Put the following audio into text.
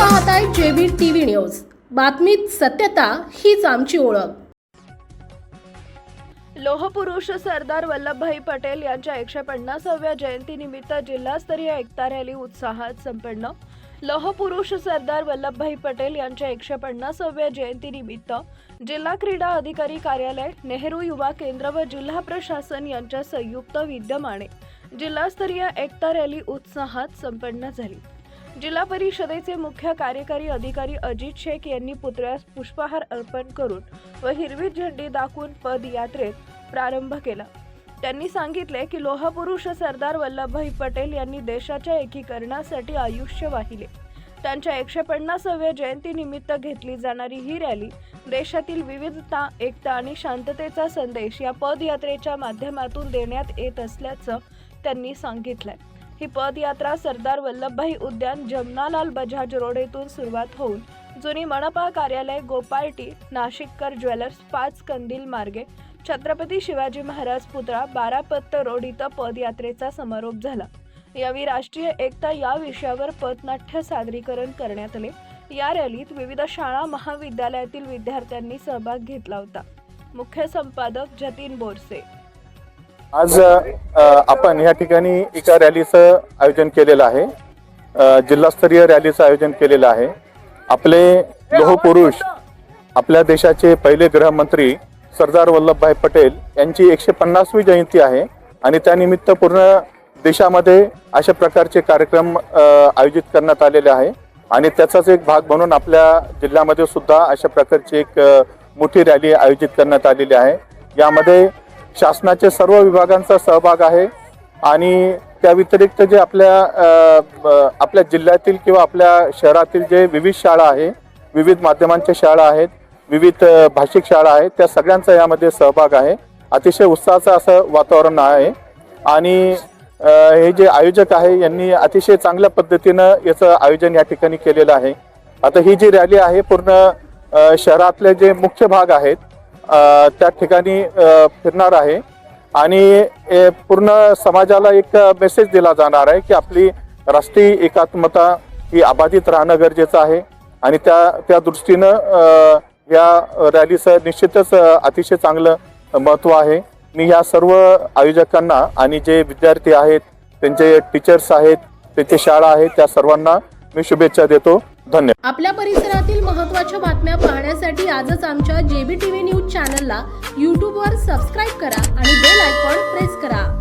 पाहताय JB TV news. बातमीत सत्यता हीच आमची ओळख. लोहपुरुष सरदार वल्लभभाई पटेल यांच्या एकशे पन्नासाव्या जयंतीनिमित्त जिल्हास्तरीय एकता रॅली उत्साहात संपन्न. लोहपुरुष सरदार वल्लभभाई पटेल यांच्या एकशे पन्नासाव्या जयंतीनिमित्त जिल्हा क्रीडा अधिकारी कार्यालय नेहरू युवा केंद्र व जिल्हा प्रशासन यांच्या संयुक्त विद्यमाने जिल्हास्तरीय एकता रॅली उत्साहात संपन्न झाली. जिल्हा परिषदेचे मुख्य कार्यकारी अधिकारी अजित शेख यांनी पुतळ्यास पुष्पहार अर्पण करून व हिरवी झेंडी दाखवून पदयात्रेत प्रारंभ केला. त्यांनी सांगितले की लोहपुरुष सरदार वल्लभभाई पटेल यांनी देशाच्या एकीकरणासाठी आयुष्य वाहिले. त्यांच्या एकशे पन्नासाव्या जयंतीनिमित्त घेतली जाणारी ही रॅली देशातील विविधता एकता आणि शांततेचा संदेश या पदयात्रेच्या माध्यमातून देण्यात येत असल्याचं त्यांनी सांगितलंय. ही पदयात्रा सरदार वल्लभभाई उद्यान जमनालाल बजाज रोड येथून सुरुवात होऊन जुनी मनपा कार्यालय गोपाळटी नाशिककर ज्वेलर्स पाच कंदील मार्गे. छत्रपती शिवाजी महाराज पुतळा बारापत्त रोड इथं पदयात्रेचा समारोप झाला. यावेळी राष्ट्रीय एकता या विषयावर पथनाट्य सादरीकरण करण्यात आले. या रॅलीत विविध शाळा महाविद्यालयातील विद्यार्थ्यांनी सहभाग घेतला होता. मुख्य संपादक जतीन बोरसे. आज आपण या ठिकाणी एका रॅलीचं आयोजन केलेलं आहे. जिल्हास्तरीय रॅलीचं आयोजन केलेलं आहे. आपले लोहपुरुष आपल्या देशाचे पहिले गृहमंत्री सरदार वल्लभभाई पटेल यांची एकशे पन्नासवी जयंती आहे आणि त्यानिमित्त पूर्ण देशामध्ये अशा प्रकारचे कार्यक्रम आयोजित करण्यात आलेले आहे. आणि त्याचाच एक भाग म्हणून आपल्या जिल्ह्यामध्ये सुद्धा अशा प्रकारची एक मोठी रॅली आयोजित करण्यात आलेली आहे. यामध्ये शासनाचे सर्व विभागांचा सहभाग आहे आणि त्या व्यतिरिक्त जे आपल्या आपल्या जिल्ह्यातील किंवा आपल्या शहरातील जे विविध शाळा आहे विविध माध्यमांच्या शाळा आहेत विविध भाषिक शाळा आहेत त्या सगळ्यांचा यामध्ये सहभाग आहे. अतिशय उत्साहाचं असं वातावरण आहे आणि हे जे आयोजक आहे यांनी अतिशय चांगल्या पद्धतीनं याचं आयोजन या ठिकाणी केलेलं आहे. आता ही जी रॅली आहे पूर्ण शहरातले जे मुख्य भाग आहेत त्या ठिकाणी फिरणार आहे. आणि पूर्ण समाजाला एक मेसेज दिला जाणार आहे की आपली राष्ट्रीय एकात्मता ही अबाधित राहणं गरजेचं आहे. आणि त्या त्या दृष्टीनं या रॅलीचं निश्चितच अतिशय चांगलं महत्त्व आहे. मी ह्या सर्व आयोजकांना आणि जे विद्यार्थी आहेत त्यांचे टीचर्स आहेत त्यांची शाळा आहेत त्या सर्वांना मी शुभेच्छा देतो. धन्यवाद. आपल्या परिसरातील महत्त्वाच्या बातम्या पाहण्यासाठी आजच आमच्या जेबी टीव्ही न्यूज चॅनलला यूट्यूबवर सबस्क्राईब करा आणि बेल आयकॉन प्रेस करा.